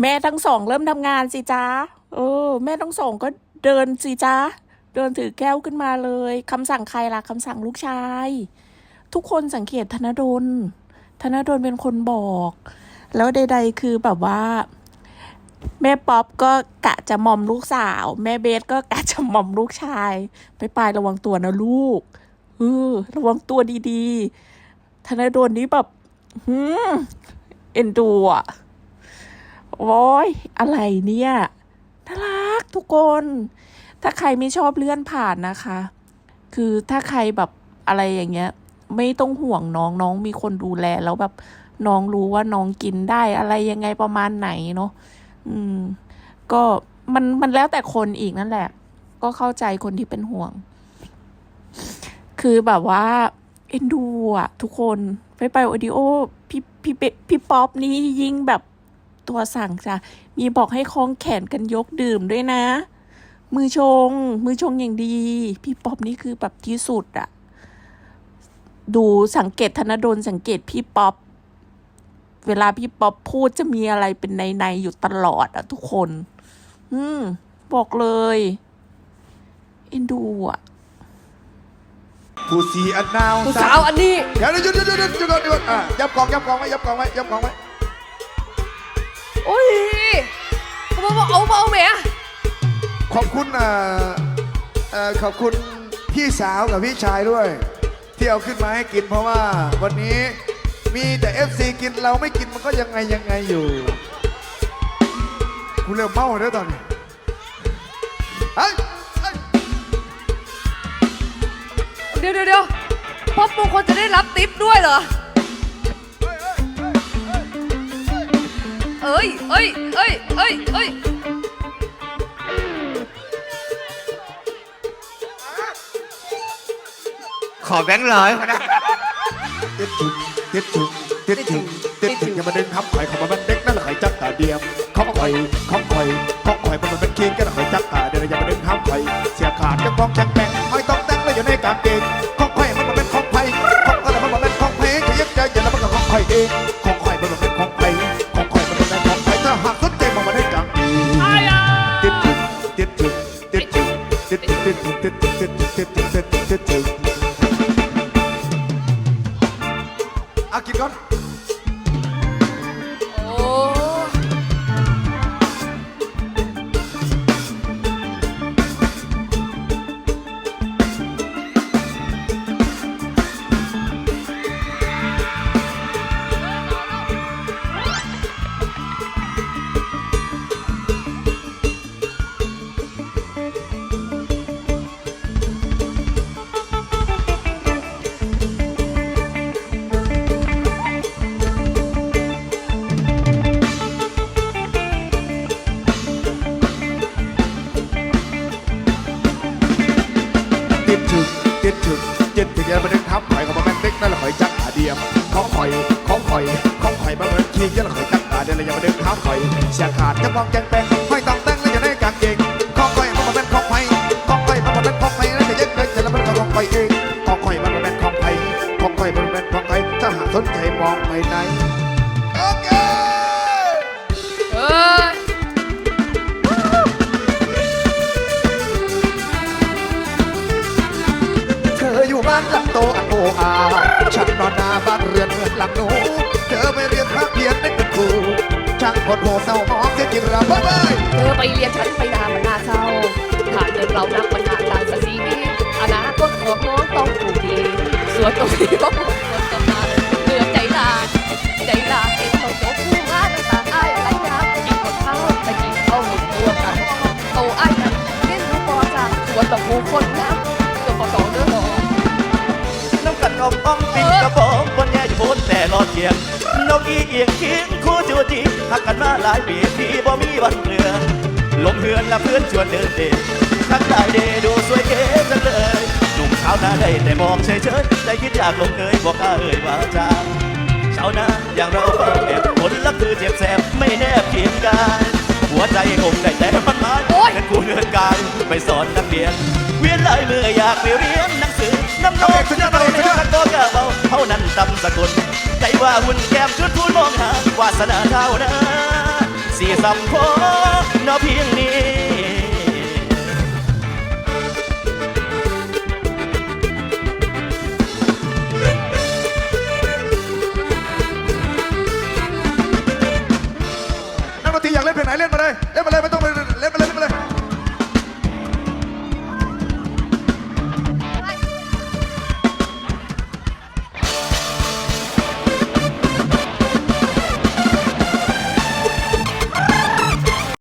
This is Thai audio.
แม่ทั้งสองเริ่มทำงานสิจ้าเออ แม่ทั้งสองก็เดินสิจ้าเดินถือแก้วขึ้นมาเลยคำสั่งใครล่ะคำสั่งลูกชาย ทุกคนสังเกตธนดล ธนดลเป็นคนบอก แล้วใด ๆ คือแบบว่า แม่ป๊อปก็กะจะหม่อมลูกสาว แม่เบสก็กะจะหม่อมลูกชาย ไปปลายระวังตัวนะลูกเออระวังตัวดีๆ ธนดลนี่แบบหืมเอ็นดูอะ โอ้ยอะไรเนี่ยน่ารักทุกคน ถ้าใครไม่ชอบเลื่อนผ่านนะคะ คือถ้าใครแบบอะไรอย่างเงี้ย ไม่ต้องห่วงน้องน้องมีคนดูแลแล้วแบบน้องรู้ว่าน้องกินได้อะไรยังไงประมาณไหนเนาะอืม ก็มันมันแล้วแต่คนอีกนั่นแหละ ก็เข้าใจคนที่เป็นห่วง คือแบบว่า เอ็นดูอะทุกคนไปไปโอดิโอพี่พี่เปพี่ป๊อปนี่ยิ่งแบบ ตัวสั่งจ้ะ มีบอกให้คล้องแขนกันยกดื่มด้วยนะ มือชง มือชงอย่างดี พี่ป๊อปนี่คือแบบที่สุดอะดูสังเกตธนดลสังเกตพี่ป๊อปเวลาพี่ป๊อปพูดจะมีอะไรเป็นในในๆอยู่ตลอดอะทุกคน อืม บอกเลยเอ็นดูอะผู้สีอันนาวผู้สาวอันนี้ เดี๋ยวหยุดหยุดหยุดหยุดหยุดก่อนหยุดก่อนอะยับกองยับกองไว้ยับกองไว้ยับกองไว้ โอ้ยเอามาเอาเอาแหมขอบคุณอ่าเอ่อขอบคุณพี่สาวกับพี่ชายด้วย ที่เอาขึ้นมาให้กินเพราะว่าวันนี้มีแต่ FC กินเราไม่กินมันก็ยังไงยังไงอยู่กูเริ่มเมาแล้วตอนนี้เฮ้ยเฮ้ยเดี๋ยวเดี๋ยวเดี๋ยวป๊อปมงคลจะได้รับติปด้วยเหรอ อ้ยเอ้ยเอ้ยเอ้ยเอ้ยขอแบงค์ร้อยก็ได้ติดถึงติดถึงติดถึงติดถึงอย่ามาดึงทับไข่ของมันมันเด็กนั่นแหละไข่จักตาเดียมข้องไข่ข้องไข่ข้องไข่มันมันเป็นคิงกันไข่จักตาเดียวอย่ามาดึงทับไข่เสียขาดจะกองแข็งแบ่งไม่ต้องแต่งเลยอยู่ในกางเกงข้องไข่มันมันเป็นข้องไข่ข้องอะไรมันมันเป็นข้องไผ่จะยึดใจอย่าแล้วมันก็ข้องไข่เองข้อง งอากินก่อน นเหมือนขี้ยันข่อยจักตาเดินเลยอย่ามาเดินเท้าคอยเสียขาดจะมองแจงแปงไม่ต้องแต่งแลยอย่าได้กางเกงของข่อยมันมาเป็นของไผ่ของข่อยมันมาเป็นของไผ่แล้วจะยึดเลยจะละมันก็ของข่เองของข่อยมันมาเป็นของไผ่ของข่อยมันมาเป็นของไผ่ถ้าหากสนใจมองไปไหน ช่างคนโหเศร้าหองเสียจริงเราบ้าเลยเธอไปเรียนฉันไปนามันน่าเศร้าขาดเดินเรานักปัญหาทางสสีนี้อนาคตของน้องต้องถูกดีส่วนตรงนี้ก็หมดคนกำลังเหลือใจลาใจลาเห็นต้องจบผู้งาต่างอ้ายไรยามกินคนเท้าแต่กินเอาหมุนตัวกันโตอ้ายกันเล่นลูกบอลจากส่วนตะปูคนน้ำตัวประกอบเนื้อหอมน้ำกันนมป้องปิงกระบอกบนแย่อยู่บนแต่รอดเกียง นกอีเอียงคิงคู่จูจีหักกันมาหลายปีที่บ่มีวันเรือลมเฮือนและเพื่อนชวนเดินเดททักทายเดดูสวยเก๋จังเลยหนุ่มชาวนาได้แต่มองเฉยเฉยๆแต่คิดอยากลงเอยบอกกล้าเอ่ยว่าจาชาวนาอย่างเราเฝ้าแอบผลลัพธ์คือเจ็บแสบไม่แนบเคียงกายหัวใจคงได้แต่มันมาโอ๊ยเป็นกูเดินกายไปสอนนักเรียน เวียนลายมืออยากไปเรียนหนังสือน้ำนองสุดย กะเบาเฮานั้นตำสกุลใจว่าหุ่นแก้มชุดพูนมองหาวาสนาเท่านั้นสี่สำโพนอเพียงนี้